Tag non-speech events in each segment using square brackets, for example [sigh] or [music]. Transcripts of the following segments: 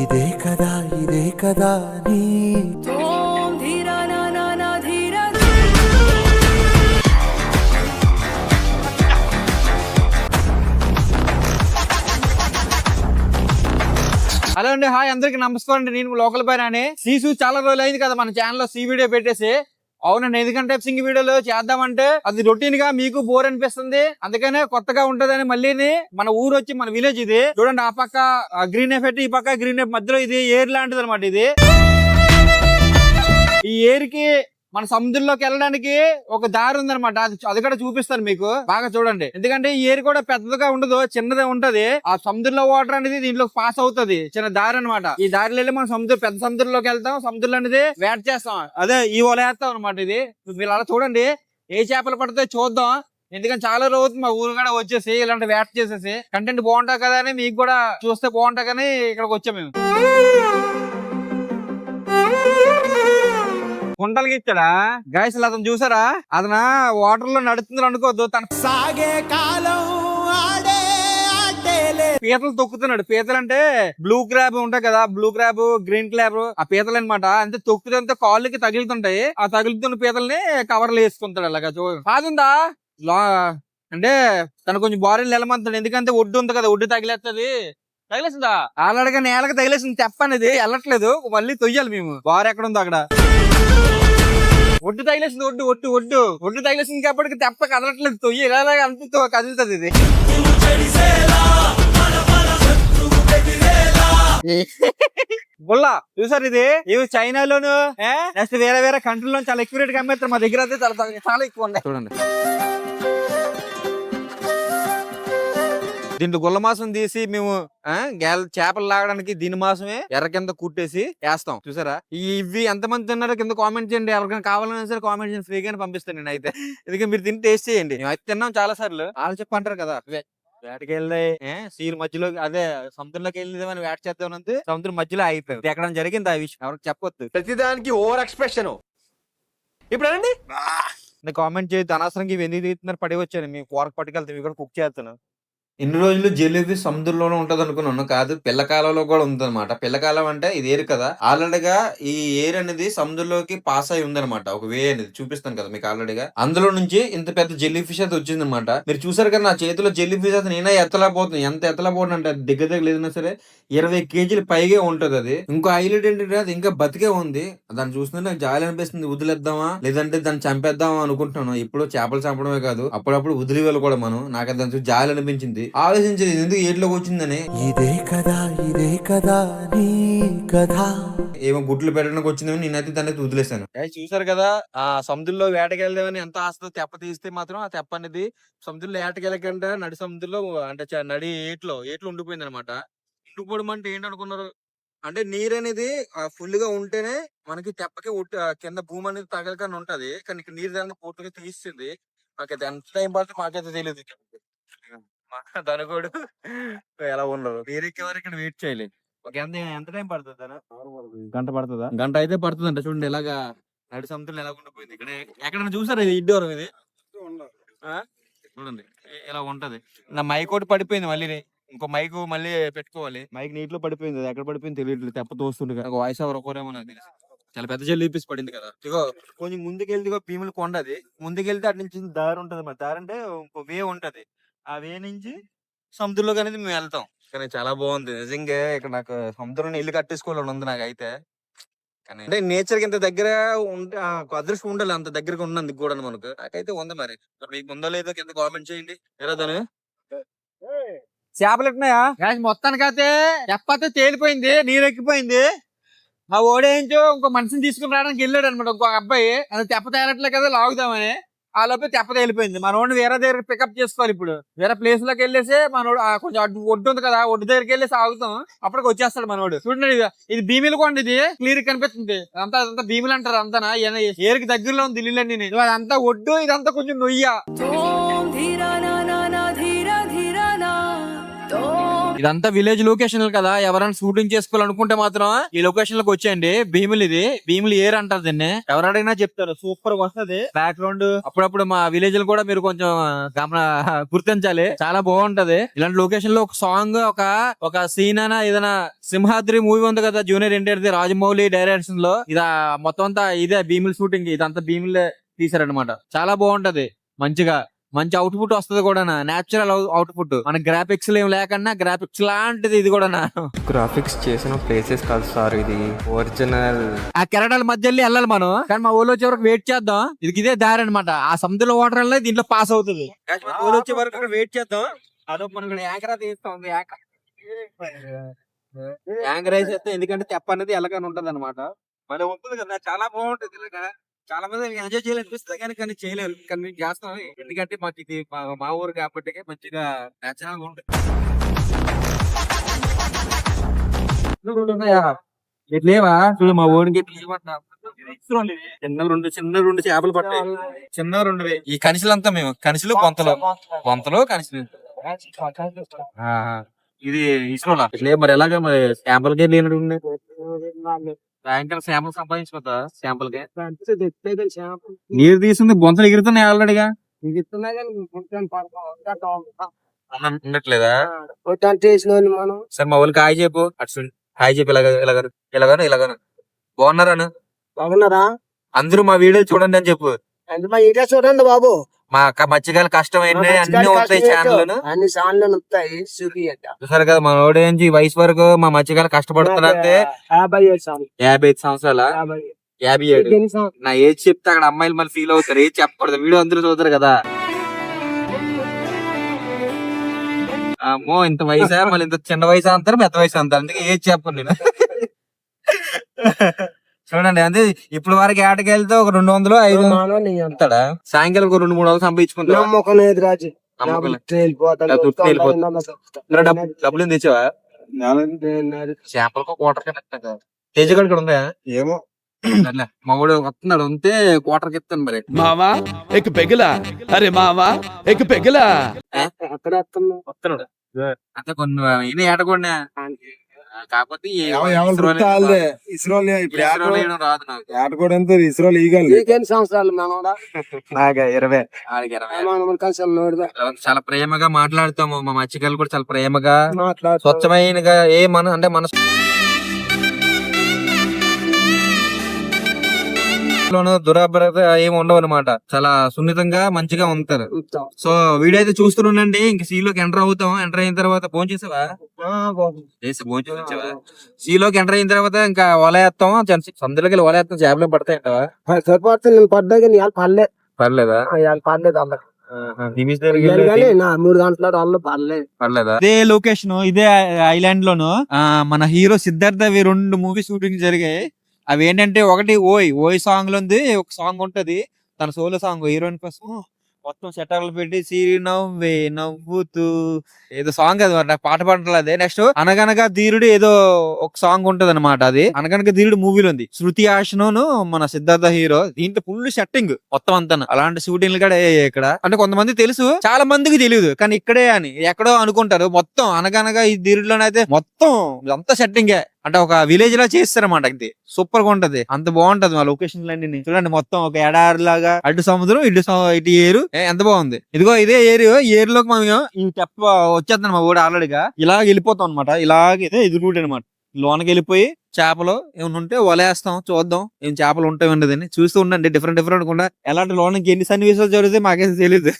ఇదే కదా ఇదే కదా హలో అండి హాయ్ అందరికి నమస్కారం అండి. నేను లోకల్ పైన సీసు చాలా రోజులు అయింది కదా మన ఛానల్లో సీ వీడియో పెట్టేసి. అవునండి ఎందుకంటే సింగ్ వీడియోలో చేద్దామంటే అది రొటీన్గా మీకు బోర్ అనిపిస్తుంది. అందుకనే కొత్తగా ఉంటదని మళ్ళీ మన ఊరు వచ్చి మన విలేజ్ ఇది. చూడండి ఆ పక్క గ్రీన్ ఎఫెక్ట్ ఈ పక్క గ్రీన్ ఎఫ్ మధ్యలో ఇది ఏర్ లాంటిది అనమాట ఇది. ఈ ఏరికి మన సముద్రంలోకి వెళ్ళడానికి ఒక దారి ఉందన్నమాట. అది అది కూడా చూపిస్తాను మీకు. బాగా చూడండి. ఎందుకంటే ఈ ఏరి కూడా పెద్దదిగా ఉండదు చిన్నదే ఉంటది. ఆ సముద్రంలో వాటర్ అనేది దీంట్లో పాస్ అవుతుంది. చిన్న దారి అన్నమాట. ఈ దారిలో వెళ్ళి మనం సముద్రం పెద్ద సముద్రంలోకి వెళ్తాం. సముద్రంలో అనేది వేట చేస్తాం. అదే ఈ వల వేస్తాం అనమాట ఇది. మీరు అలా చూడండి. ఏ చేపలు పడితే చూద్దాం. ఎందుకంటే చాలా రోజు మా ఊరు కూడా వచ్చేసి ఇలాంటి వేట చేసేసి కంటెంట్ బాగుంటా కదా అని మీకు కూడా చూస్తే బాగుంటా కానీ ఇక్కడికి వచ్చాం మేము. కుంటలకి ఇచ్చాడా గాయస్ అతను చూసారా? అతను వాటర్లో నడుతుంది అనుకోవద్దు. తన సాగే కాలం పీతలు తొక్కుతున్నాడు. పీతలు అంటే బ్లూ క్రాబ్ ఉంటాయి కదా. బ్లూ క్రాబ్ గ్రీన్ క్రాబ్ ఆ పీతలు అనమాట అంటే తొక్కుతుంటే కాళ్ళకి తగులుతుంటాయి. ఆ తగులుతున్న పీతల్ని కవర్లు వేసుకుంటాడు అలాగా. చూ కాదుందా అంటే తను కొంచెం బాడీ నిలమంతాడు ఎందుకంటే ఒడ్డు ఉంది కదా. ఒడ్డు తగిలేస్తుంది తగిలేసిందా? ఆల్రెడీగా నేలకి తగిలేసింది. తెప్ప అనేది వెళ్ళట్లేదు. మళ్ళీ తొయ్యాలి మేము. బార్ ఎక్కడ ఉందో అక్కడ? ఒడ్డు తగిలేసింది ఒడ్డు ఒడ్డు ఒడ్డు. ఒడ్డు తగిలేసింది కాబట్టి తెప్ప కదలట్లేదు. తొయ్యి ఇలా అంత కదులుతుంది ఇది. [laughs] బుల్లా చూసారు ఇది? ఇవి చైనాలోను నెక్స్ట్ వేరే వేరే కంట్రీలో చాలా ఎక్కువ రేట్ అమ్మేస్తారు. మా దగ్గర అయితే చాలా చాలా ఎక్కువ ఉన్నాయి. చూడండి. దీంట్లో గుల్ల మాసం తీసి మేము గేల చేపలు లాగడానికి దీని మాసమే ఎర్ర కింద కుట్టేసి వేస్తాం. చూసారా? ఇవి ఎంతమంది తిన్నారో కింద కామెంట్ చేయండి. ఎవరికైనా కావాలన్నా సరే కామెంట్ చేయండి. ఫ్రీగానే పంపిస్తాను నేను అయితే. ఎందుకంటే మీరు తిని టేస్ట్ చేయండి. మేము అయితే తిన్నాం చాలా సార్లు. వాళ్ళు చెప్పంటారు కదా. వే- వేటకి వెళ్ళి సీల్ మధ్యలో అదే సముద్రంలోకి వెళ్ళి వేట చేద్దామనంతే సముద్రం మధ్యలో అయిపోయింది ఎక్కడ జరిగింది ఆ విషయం? ఎవరికి చెప్పొద్దు. ప్రతిదానికి ఓవర్ ఎక్స్ప్రెషన్. ఇప్పుడు కామెంట్ చేయొద్దు. అనవసరంగా ఇవి ఎందుకు తీస్తున్నారు పడి వచ్చాను మీ కూరకు పట్టుకెళ్తే. ఇవి కూడా కుక్ చేస్తాను ఇన్ని రోజులు జెలీఫీ సముద్రంలోనే ఉంటది అనుకున్నాను కాదు పిల్లకాలంలో కూడా ఉందన్నమాట. పిల్లకాలం అంటే ఇది ఏరు కదా. ఆల్రెడీగా ఈ ఏర్ అనేది సముద్రంలోకి పాస్ అయి ఉందన్నమాట. ఒక వే అనేది చూపిస్తాను కదా మీకు ఆల్రెడీగా అందులో నుంచి ఇంత పెద్ద జెల్లీ ఫిష్ అయితే వచ్చిందనమాట మీరు చూసారు కదా నా చేతిలో జెల్లీ ఫిష్ అయితే నేనే ఎత్తలేకపోతున్నాను. ఎంత ఎత్తలేకపోతుంది అంటే దగ్గర దగ్గర లేదన్నా సరే ఇరవై కేజీలు పైగే ఉంటది అది. ఇంకో హైలైట్ ఏంటంటే అది ఇంకా బతికే ఉంది. దాన్ని చూస్తుంటే నాకు జాలి అనిపిస్తుంది. వదిలేద్దామా? లేదంటే దాన్ని చంపేద్దామా అనుకుంటున్నాను. ఇప్పుడు చేపలు చంపడమే కాదు. అప్పుడప్పుడు వదిలి కూడా మనం. నాకు దాని చూసి జాలి అనిపించింది. ఆలోచించేది ఇది ఎందుకు ఏట్లోకి వచ్చిందని? ఇదే కదా ఇదే కదా నీ కథ. ఏమో గుడ్లు పెట్టడానికి వచ్చిందని నేనైతే దాన్ని అయితే వదిలేశాను. చూసారు కదా ఆ సముద్రంలో వేటకెళ్దామని ఎంత ఆస్తో తెప్ప తీస్తే మాత్రం ఆ తెప్ప అనేది సముద్రంలో వేటకెళ్ళకంటే నడి సముద్రంలో అంటే నడి ఏట్లో ఏట్లో ఉండిపోయింది అనమాట ఉండిపోవడం అంటే ఏంటనుకున్నారు? అంటే నీరు అనేది ఫుల్గా ఉంటేనే మనకి తెప్పకి కింద భూమి అనేది తగలకని ఉంటది. కానీ నీరు దాన్ని పూర్తిగా తీస్తుంది. మాకైతే ఎంత టైం పడుతుంది మాకైతే తెలియదు దనకోడు ఎలా ఉండదు. వరకు ఇక్కడ వెయిట్ చేయలేదు ఒక ఎంత ఎంత టైం పడుతుంది గంట పడుతుందా? గంట అయితే పడుతుంది అంట చూడండి ఇలాగా నడి సముద్రం ఎలా ఉండిపోయింది. ఇక్కడ ఎక్కడైనా చూసారా ఇది ఇండోర్ ఇది? ఆ? చూడండి ఇలా ఉంటది. నా మైక్ ఒకటి పడిపోయింది మళ్ళీ ఇంకో మైక్ మళ్ళీ పెట్టుకోవాలి. మైక్ నీటిలో పడిపోయింది. అది ఎక్కడ పడిపోయింది తెలియట్లేదు. తెప్ప తోస్తుంది కదా. ఒక వాయిస్ ఓవర్ ఒకరేమో నాకు తెలియదు. చాలా పెద్ద జల్లి పీస్ పడింది కదా. ఇగో కొంచెం ముందుకెళ్తే ఇగో భీముల కొండ అది. ముందుకెళ్తే అటు నుంచి దారి ఉంటది మరి. దారి అంటే ఇంకో వే ఉంటది. ఆ వే నుంచి సముద్రంలోకి అనేది మేము వెళ్తాం. కానీ చాలా బాగుంది. నిజంగా ఇక్కడ నాకు సముద్రంలో ఇల్లు కట్టేసుకోవాలని ఉంది నాకు అయితే కానీ అంటే నేచర్కి ఇంత దగ్గర ఉంటే ఆ అదృష్టం ఉండాలి. అంత దగ్గరగా ఉన్నందుకు కూడా మనకు. నాకైతే ఉంది మరి. మరి మీకు ఉందో లేదో కింద కామెంట్ చేయండి. ఎలా దాని చేపలు ఎట్టున్నాయా మొత్తానికైతే చెప్పతే తేలిపోయింది నీరు ఎక్కిపోయింది. మా ఓడేంచో ఇంకో మనిషిని తీసుకుని రావడానికి వెళ్ళాడు అనమాట. ఇంకో అబ్బాయి. అది తెప్ప తేలట్లే కదా లాగుదామని. ఆ లోపే తెప్ప తేలిపోయింది మనోడిని వేరే దగ్గర పికప్ చేసుకోవాలి ఇప్పుడు. వేరే ప్లేస్లోకి వెళ్ళేసి మనోడు ఆ కొంచెం ఒడ్డు ఉంది కదా ఒడ్డు దగ్గరికి వెళ్ళేసి ఆగుతాం. అప్పటికి వచ్చేస్తాడు మనోడు. చూడండి ఇది ఇది కొండ ఇది. క్లియర్ కనిపిస్తుంది. అంతా అదంతా భీమిలు అంటారు అంతా ఏరికి దగ్గరలో ఉంది ఇల్లులన్నీ అదంతా ఒడ్డు ఇదంతా కొంచెం నొయ్య. ఇదంతా విలేజ్ లొకేషన్ కదా. ఎవరైనా షూటింగ్ చేసుకోవాలనుకుంటే మాత్రం ఈ లొకేషన్లోకి వచ్చేయండి. భీములు ఇది. భీములు ఏర్ అంటారు దీన్ని? ఎవరైనా చెప్తారు. సూపర్గా వస్తది. బ్యాక్గ్రౌండ్ అప్పుడప్పుడు మా విలేజ్లో కూడా మీరు కొంచెం గమన గుర్తించాలి. చాలా బాగుంటది. ఇలాంటి లొకేషన్లో ఒక సాంగ్ ఒక ఒక సీన్ అయినా ఏదైనా సింహాద్రి మూవీ ఉంది కదా జూనియర్ ఎన్టీఆర్ ది రాజమౌళి డైరెక్షన్లో. ఇది మొత్తం అంతా ఇదే భీముల షూటింగ్ ఇదంతా భీములే తీసారనమాట చాలా బాగుంటది. మంచిగా. మంచి అవుట్పుట్ వస్తది కూడా నేచురల్ అవుట్పుట్ మన గ్రాఫిక్స్ ఏం లేకన్నా గ్రాఫిక్స్ లాంటిది ఇది కూడా గ్రాఫిక్స్ చేసిన ప్లేసెస్ కాదు సార్ ఇది. ఒరిజినల్ ఆ కెరటాల మధ్య వెళ్ళి వెళ్ళాలి మనం. కానీ మా ఊళ్ళో వచ్చే వరకు వెయిట్ చేద్దాం. ఇది ఇదే దారి అనమాట ఆ సముద్రంలో వాటర్ వెళ్ళి దీంట్లో పాస్ అవుతుంది. ఊళ్ళో వచ్చే వరకు వెయిట్ చేద్దాం. అదో మనం యాంకర్ తీస్తాం యాంకర్ యాంకర్ వేసేస్తే ఎందుకంటే తెప్ప అనేది ఎలాగని ఉంటది అనమాట మరి ఉంటుంది కదా. చాలా బాగుంటుంది ఇలాగా చాలా మంది ఎంజాయ్ చేయాలనిపిస్తుంది కానీ కానీ చేయలేరు. కానీ నేను చేస్తాను. ఎందుకంటే మాకు ఇది మా- ఊరు కాబట్టి మంచిగా నేచురల్గా ఉంటుంది. లేవా? చూడు మా ఊరికి చిన్న రెండు చిన్న రెండు చేపలు పట్టాయి. చిన్న రెండు ఈ కనిసలంతా మేము. కనిసలు కొంతలు కొంతలో కనిసలు ఇది ఇస్రోలా? మరి ఎలాగ మరి చేపలకే లేనట్టు బ్యాంక్ శాంపుల్ సంపాదించుకోతా శాంపుల్. కే నీరు తీసుకుంది బొంతలు ఎగురుతున్నాయి ఆల్రెడీగా. ఉండట్లేదా? మనం. సరే మా వాళ్ళకి హాయ్ చెప్పు. అటు. హాయ్ చెప్పు ఇలాగ ఇలాగను ఇలాగను ఇలాగను. బాగున్నారాను బాగున్నారా? అందరూ మా వీడియోలు చూడండి అని చెప్పు. మా ఏరియా చూడండి బాబు. మా మధ్యకాల కష్టం ఏంటి అన్ని వస్తాయి ఛానల్ అన్ని ఛానల్ వస్తాయి చూపియండి చూసారు కదా మన ఓడి నుంచి ఈ వయసు వరకు మా మధ్యకాల కష్టపడుతున్నారంటే యాభై ఏడు ఛానల్ యాభై ఐదు సంవత్సరాల? యాభై ఏడు? నా ఏజ్ చెప్తే అక్కడ అమ్మాయిలు మళ్ళీ ఫీల్ అవుతారు ఏది చెప్పకూడదు. వీడియో అందరూ చూస్తారు కదా. అమ్మో ఇంత వయసా? మళ్ళీ ఇంత చిన్న వయసు అంటారు పెద్ద వయసు అంటారు? అందుకే ఏది చెప్పను నేను. [laughs] చూడండి అంటే ఇప్పుడు వరకు ఏటకి వెళ్తే ఒక రెండు వందలు ఐదు వందలు అంత. సాయంకాలం ఒక రెండు మూడు వందలు సంపాదించుకుంటా డబ్బులు తెచ్చావా? చేపలకు తేజగడ్ ఇక్కడ ఉందా? ఏమో. సర్లే, మా వాడు వస్తున్నాడు ఉంటే క్వార్టర్ ఇస్తాను మరి. మావా ఎక్ పెగలా. అరే మావా ఎక్ పెగలా. అక్కడ వస్తున్నాం వస్తున్నాడు. అంటే కొన్ని ఏటకుండా కాకపోతే వేయడం రాదు. నాకు. ఆటకోడు ఎంత ఇస్రోలు ఈగండి నీకెన్ని సంవత్సరాలు మనోడా నాగా ఇరవై. చాలా ప్రేమగా మాట్లాడుతాము మా మచ్చికలు కూడా చాలా ప్రేమగా మాట్లాడు స్వచ్ఛమైనగా ఏ మన అంటే మన లోను దురాభ్రత ఏమి ఉండవు అనమాట చాలా సున్నితంగా మంచిగా ఉంటారు. సో వీడియో అయితే చూస్తుండండి ఇంక సీలోకి ఎంటర్ అవుతాం. ఎంటర్ అయిన తర్వాత ఫోన్ చేసావా? చేసి ఫోన్ చేసావా సీలోకి ఎంటర్ అయిన తర్వాత ఇంకా వలయేస్తాం సందులోకి వెళ్ళి వలయేస్తాం చేపలు పడతాయంటావా? సరిపోతుంది నేను పడ్డా కానీ పర్లేదా అందరు పడలేదు? పర్లేదా ఇదే లొకేషన్ ఇదే ఐలాండ్ లోను ఆ, మన హీరో సిద్ధార్థ రెండు మూవీ షూటింగ్ జరిగాయి. అవి ఏంటంటే ఒకటి ఓయ్ ఓయ్ సాంగ్లో ఉంది ఒక సాంగ్ ఉంటది తన సోలో సాంగ్ హీరోయిన్ కోసం మొత్తం సెటర్లు పెట్టి సిరి నవ్వే నవ్వుతూ ఏదో సాంగ్ అది మరి నాకు పాట పాడట్లేదు అదే. నెక్స్ట్ అనగనగా ధీరుడు ఏదో ఒక సాంగ్ ఉంటది అనమాట అది. అనగనగా ధీరుడు మూవీలో ఉంది శృతి ఆశనోను మన సిద్ధార్థ హీరో దీంట్లో ఫుల్ సెట్టింగ్ మొత్తం అంతా అలాంటి షూటింగ్లు కూడా ఇక్కడ. అంటే కొంతమంది తెలుసు చాలా మందికి తెలియదు కానీ ఇక్కడే అని ఎక్కడో అనుకుంటారు. మొత్తం అనగనగా ఈ ధీరుడులోనైతే మొత్తం అంతా సెట్టింగే అంటే ఒక విలేజ్ లా చేస్తారన్నమాట ఇది సూపర్గా ఉంటది. అంత బాగుంటది మా లొకేషన్ అన్ని చూడండి మొత్తం ఒక ఎడారి లాగా అటు సముద్రం ఇటు ఇటు ఏరు. ఎంత బాగుంది. ఇదిగో ఇదే ఏరు. ఈ ఏరులోకి మనం ఈ తెప్ప వచ్చేద్దాం మా ఊడు ఆల్రెడీగా ఇలాగ వెళ్ళిపోతాం అనమాట ఇలాగే ఎదురు ఇది రూట్ అనమాట లోనకి వెళ్ళిపోయి చేపలు ఏమైనా ఉంటే వలేస్తాం చూద్దాం ఏం చేపలు ఉంటాయి ఉండదని చూస్తూ ఉండండి. డిఫరెంట్ డిఫరెంట్ కూడా. ఎలాంటి లోనకి ఎన్ని సన్నివేశాలు జరుగుతాయి మాకైతే తెలియదు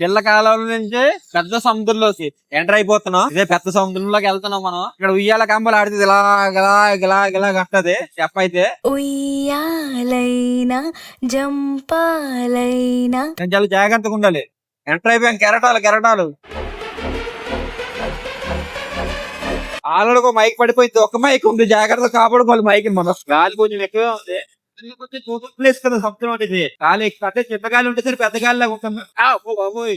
పిల్ల కాలం నుంచి పెద్ద సముద్రంలోకి ఎంటర్ అయిపోతున్నాం. ఇదే పెద్ద సముద్రంలోకి వెళ్తున్నాం మనం. ఇక్కడ ఉయ్యాల కంబలు ఆడితే ఇలా ఇలా ఇలా ఇలా కట్టది. చెప్పైతే ఉయ్యాలైనా జంపాలైనా. నేను చాలా జాగ్రత్తగా ఉండాలి. ఎంటర్ అయిపోయాం కెరటాలు కెరటాలు. ఆల్రెడీ ఒక మైక్ పడిపోయింది. ఒక మైక్ ఉంది. జాగ్రత్త కాపాడుకోవాలి మైక్ మనం. గాలి కొంచెం ఎక్కువే ఉంది. కొంచెం కదా సముద్రం గాలి అంటే ఉంటే సరే పెద్ద లాగా బాబోయ్.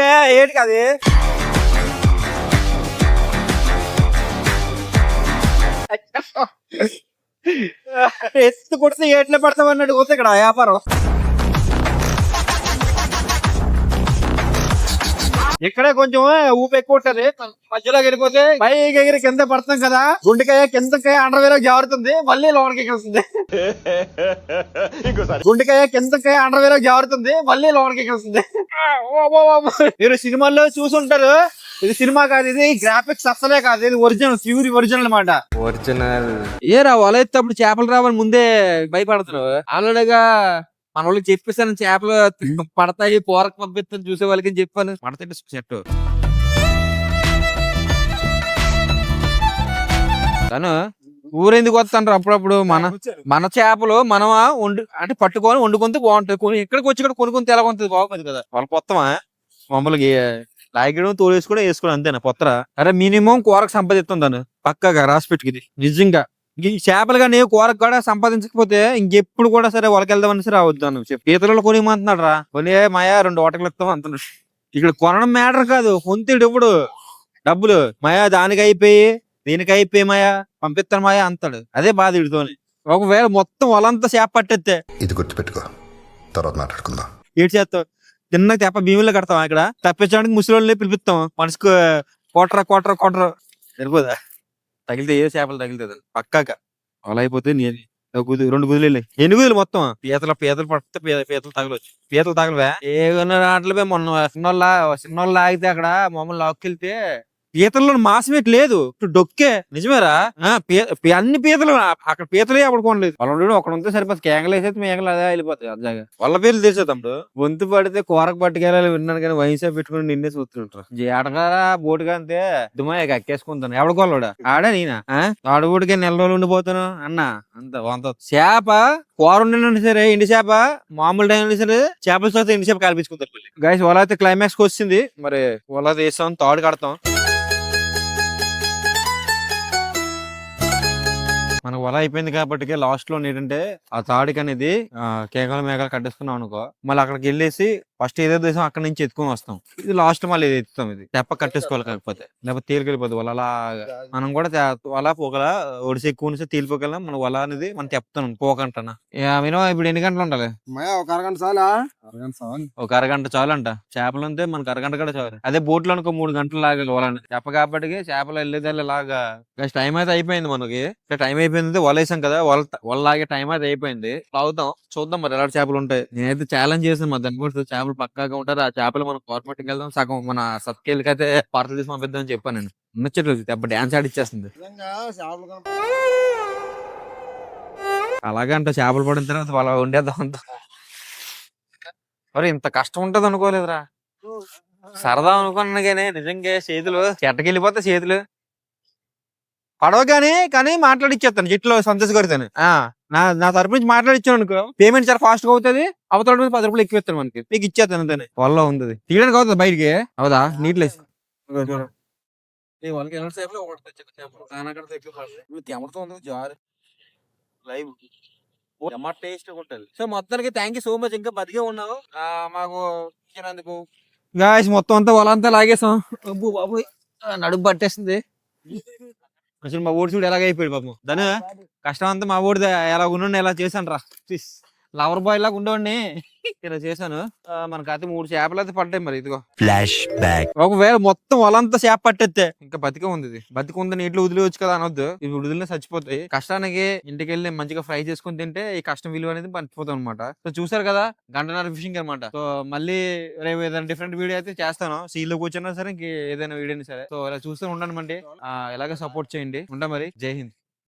మే ఏంటి కాదు. ఎత్తు కొడితే ఏట్లే పడతాం అన్నట్టు పోతే ఇక్కడ వ్యాపారం. ఇక్కడే కొంచెం ఊపి ఎక్కువ ఉంటది. మధ్యలో వెళ్ళిపోతే పైకి ఎగిరి కింద పడతాం కదా గుండెకాయ కిందకాయ అండర్వేలో జారుతుంది మళ్ళీ లోపలికి ఎగురుతుంది గుండెకాయ కిందకాయ అండర్వేలో జారుతుంది మళ్ళీ లోపలికి ఎగురుతుంది. మీరు సినిమాల్లో చూసుంటారు. ఇది సినిమా కాదు ఇది గ్రాఫిక్స్ అసలే కాదు ఇది ఒరిజినల్ ప్యూర్ ఒరిజినల్ అన్నమాట. ఒరిజినల్ ఏరా వల ఎత్తప్పుడు చేపలు రావని ముందే భయపడుతున్నావు. ఆల్రెడీగా మన వాళ్ళకి చెప్పేసాను చేపలు పడతాయి పోరకు పంపిస్తాను చూసే వాళ్ళకి చెప్పాను. పడతాయి చెట్టు. తను ఊరెందుకు వస్తాంటారు అప్పుడప్పుడు? మన మన చేపలు మనం వండు అంటే పట్టుకొని వండుకుంటే బాగుంటుంది. కొని ఇక్కడికి వచ్చి ఇక్కడ కొనుక్కొని తెలగొంటుంది బాగుంటుంది కదా. వాళ్ళ పొత్తమా? మమ్మల్ని లాగడం తోలేసుకుని వేసుకోవడం అంతేనా? పొత్తరా? అరే మినిమం కూరకు సంపాదిస్తుంది తను. పక్కగా రాసి పెట్టుకుంది. నిజంగా. ఈ చేపలు కానీ కూరకు కూడా సంపాదించకపోతే ఇంకెప్పుడు కూడా సరే వాళ్ళకి వెళ్దామని సరే చెప్పి. పీతలలో కొనిమంటున్నాడు రా కొని మాయా రెండు ఓటలు ఇస్తాం అంటున్నాడు. ఇక్కడ కొనడం మ్యాటర్ కాదు. పొంతిడు ఇప్పుడు డబ్బులు? మాయా దానికి అయిపోయి దీనికి అయిపోయి మాయా? పంపిస్తాను మాయా అంటాడు. అదే బాధ ఇడితోని ఒకవేళ మొత్తం వాళ్ళంతా చేప పట్టేస్తే ఇది గుర్తుపెట్టుకో. తర్వాత మాట్లాడుకుందాం. ఏడు చేస్తావు? తిన్న తెప్ప భీములు కడతాం ఇక్కడ? తప్పించడానికి ముసలి పిలిపిస్తాం. మనసుకు కోటర కోటర కోటర సరిపోదా? తగిలితే ఏ చేపలు తగిలితే పక్కాక అలా అయిపోతే నీ ఒక గుది రెండు గుదులు వెళ్ళాయి. ఎన్ని గుదులు మొత్తం? పీతల పీతలు పడితే పీతలు తగలవచ్చు పీతలు తగలవా? ఏ ఆటలపై మొన్న చిన్నోళ్ళ చిన్నోళ్ళ ఆగితే అక్కడ మమ్మల్ని లాక్కెళ్తే పీతల్లో మాసం ఏంటి లేదు. డొక్కే. నిజమేరా? అన్ని పీతలు అక్కడ పీతలే అప్పుడు కొనలేదు. వాళ్ళు ఒకడు ఉంటే సరిపోతుంది కేకలు వేసేది మేకలు అదే వెళ్ళిపోతాయి అదిగా వాళ్ళ పేర్లు తెలిసే తమ్ముడు? వంతు పడితే కూరకు పట్టుకెళ్ళాలి విన్నాను కానీ వయసు పెట్టుకుని నిన్నే చూస్తుంటారు. ఏటగారా బోటుగా అంతే దుమాయ ఎక్కేసుకుంటాను ఎవడు కొల్లడా ఆడా నేనా? ఆడబోటుగా నెల రోజులు ఉండిపోతాను. అన్న అంత వంత. చేప కూర ఉండినా సరే ఎండి చేప మామూలు టైం సరే చేపల చేత ఎండి చేప కల్పించుకుంటారు గైస్ వల అయితే క్లైమాక్స్ వచ్చింది. మరి వల వేసాం తాడు కడతాం. మనకు వల అయిపోయింది కాబట్టి లాస్ట్లో ఏంటంటే ఆ తాడికి అనేది ఆ, కేకలు మేకలు కట్టేసుకున్నాం అనుకో మళ్ళీ అక్కడికి వెళ్ళేసి ఫస్ట్ ఏదో దేశం అక్కడ నుంచి ఎత్తుకొని వస్తాం. ఇది లాస్ట్ మళ్ళీ ఇది ఎత్తుతాం ఇది. తెప్ప కట్టేసుకోవాలి కాకపోతే. లేకపోతే తేలికెళ్ళిపోతుంది వల అలా మనం కూడా వల పోగల ఒడిసి ఎక్కువ ఉంటే తేలిపోగలం మన వల అనేది మనం తెప్పుతాం పోకంటనా. మినిమం ఇప్పుడు ఎన్ని గంటలు ఉండాలి? ఒక అరగంట చాలా? అరగంట చాలు. ఒక అరగంట చాలంట. చేపలు ఉంటే మనకు అరగంట కూడా చాలు. అదే బోట్లో అనుకో మూడు గంటలు లాగా వలని చేప కాబట్టి చేపలు వెళ్ళేదాన్ని లాగా. టైం అయితే అయిపోయింది మనకి. టైం అయిపోయింది వలేసాం కదా వల వల లాగే టైం అయితే అయిపోయింది. లాగుతాం. చూద్దాం మరి ఎలాంటి చేపలు ఉంటాయి. నేనైతే ఛాలెంజ్ చేసాను మరి దాని గురించి చేపలు పక్కాగా ఉంటారు. ఆ చేపలు మనం కోరపట్టుకు వెళ్దాం. సగం మన సత్కేళ్ళకి అయితే పార్సల్ తీసి పంపిద్దాం అని చెప్పాను నేను. నచ్చట్లేదు దెబ్బ డాన్స్ ఆడిచ్చేస్తుంది. అలాగే అంట చేపలు పడిన తర్వాత వాళ్ళ వండేద్దాం అంత మరి ఇంత కష్టం ఉంటది అనుకోలేదురా. సరదా అనుకున్నా కానీ నిజంగా చేతులు చెట్టకెళ్ళిపోతే చేతులు. పడవ కానీ కానీ మాట్లాడిచ్చేస్తాను చెట్లు సంతోష్ గారితో ఆ. నా నా తరపు నుంచి మాట్లాడిచ్చాను అనుకో పేమెంట్ చాలా ఫాస్ట్గా అవుతుంది అవతల నుంచి పది రూపాయలు ఎక్కువ ఇస్తాను మనకి. మీకు ఇచ్చేస్తాను అంతే వల్ల ఉంది తీయడానికి అవుతుంది బయటికి. అవుదా? నీట్లెస్ వాళ్ళకి ఎలాంటి జారు. లైవ్. ఎమ్మ టేస్ట్ ఉంటుంది. సో మొత్తానికి థ్యాంక్ యూ సో మచ్ ఇంకా బతికే ఉన్నావు. ఆ, మాకు ఇచ్చినందుకు. గాయస్ మొత్తం అంతా వాళ్ళంతా లాగేసాం. అబ్బో బాబోయ్. ఆ, నడుము పట్టేస్తుంది [laughs] అసలు మా ఓడి చూడు ఎలాగ అయిపోయాడు పాపం దాని కష్టం అంతా మా ఓడి ఎలా ఉండి ఎలా చేశాను రా లవర్ బాయ్ లాగా ఉండేవాడిని. ఇలా చేశాను. మనకి అయితే మూడు చేపలు అయితే పడ్డాయి మరి ఇదిగో. ఫ్లాష్ బ్యాక్ ఒకవేళ మొత్తం వాళ్ళంతా చేప పట్టేస్తే ఇంకా బతికే ఉంది ఇది. బతికి ఉంది నీటిలో వదిలేవచ్చు కదా అనొద్దు. ఇవి వదిలిన చచ్చిపోతాయి. కష్టానికి ఇంటికి వెళ్ళి మంచిగా ఫ్రై చేసుకుని తింటే ఈ కష్టం విలువ అనేది మర్చిపోతాం అనమాట సో చూసారు కదా? గంటన్నర ఫిషింగ్ అనమాట సో మళ్ళీ రేపు ఏదైనా డిఫరెంట్ వీడియో అయితే చేస్తాను. సీలో కూర్చున్నా సరే ఇంక ఏదైనా వీడియో సరే. సో ఇలా చూస్తూ ఉండండి మండి. ఇలాగే సపోర్ట్ చేయండి. ఉంటా మరి. జై హింద్.